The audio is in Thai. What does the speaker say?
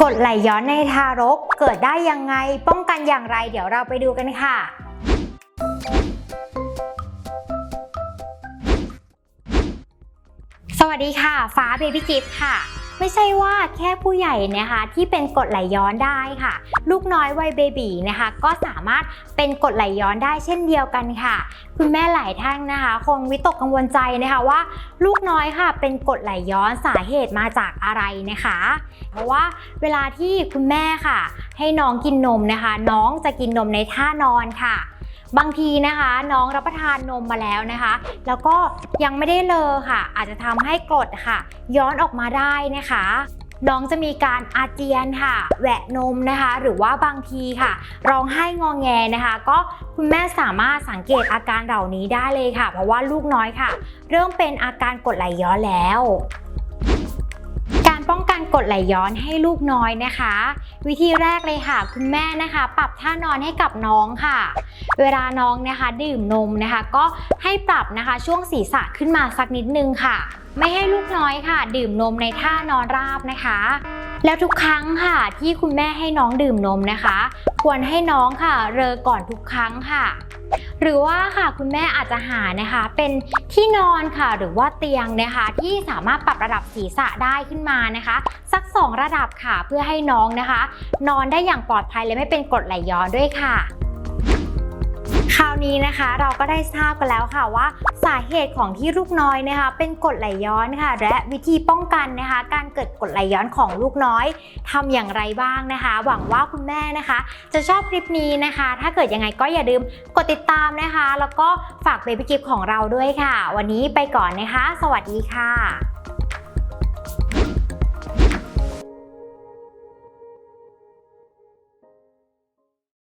กดไหลย้อนในทารกเกิดได้ยังไง ป้องกันอย่างไร เดี๋ยวเราไปดูกันค่ะ สวัสดีค่ะ ฟ้าเบบี้กิฟต์ค่ะ ไม่ใช่ว่าแค่ผู้ใหญ่นะคะที่เป็นกรดไหลย้อนได้ค่ะ ลูกน้อยวัยเบบีนะคะก็สามารถเป็นกรดไหลย้อนได้เช่นเดียวกันค่ะ คุณแม่หลายท่านนะคะคงวิตกกังวลใจนะคะว่า ลูกน้อยค่ะ เป็นกรดไหลย้อนสาเหตุมาจากอะไรนะคะ เพราะว่าเวลาที่คุณแม่ค่ะ ให้น้องกินนมนะคะ น้องจะกินนมในท่านอนค่ะ บางทีนะคะ น้องรับประทานนมมาแล้วนะคะ แล้วก็ยังไม่ได้เลอค่ะ อาจจะทำให้กรดค่ะ ย้อนออกมาได้นะคะน้องจะมีการอาเจียนค่ะ แหวะนมนะคะ หรือว่าบางทีค่ะ ร้องไห้งองแงนะคะ ก็คุณแม่สามารถสังเกตอาการเหล่านี้ได้เลยค่ะ เพราะว่าลูกน้อยค่ะ เริ่มเป็นอาการกรดไหลย้อนแล้ว กดไหลย้อนให้ลูกน้อยนะคะ วิธีแรกเลยค่ะ คุณแม่นะคะ ปรับท่านอนให้กับน้องค่ะ เวลาน้องนะคะ ดื่มนมนะคะ ก็ให้ปรับนะคะช่วงศีรษะขึ้นมาสักนิดนึงค่ะ ไม่ให้ลูกน้อยค่ะ ดื่มนมในท่านอนราบนะคะ แล้วทุกครั้งค่ะที่คุณแม่ให้น้องดื่มนมนะคะ ควรให้น้องค่ะเรอก่อนทุกครั้งค่ะ หรือว่าค่ะคุณแม่อาจจะหานะคะ เป็นที่นอนค่ะ หรือว่าเตียงนะคะ ที่สามารถปรับระดับศีรษะได้ขึ้นมานะคะ สัก 2 ระดับค่ะเพื่อให้น้องนะคะ นอนได้อย่างปลอดภัยและไม่เป็นกรดไหลย้อนด้วยค่ะ คราวนี้นะคะเราก็ได้ทราบกันแล้วค่ะว่า สาเหตุของที่ลูกน้อยนะคะ เป็นกรดไหลย้อนค่ะ และวิธีป้องกันนะคะ การเกิดกรดไหลย้อนของลูกน้อยทำอย่างไรบ้างนะคะ หวังว่าคุณแม่นะคะ จะชอบคลิปนี้นะคะ ถ้าเกิดยังไงก็อย่าลืมกดติดตามนะคะ แล้วก็ฝากเบบี้กิฟของเราด้วยค่ะ วันนี้ไปก่อนนะคะ สวัสดีค่ะ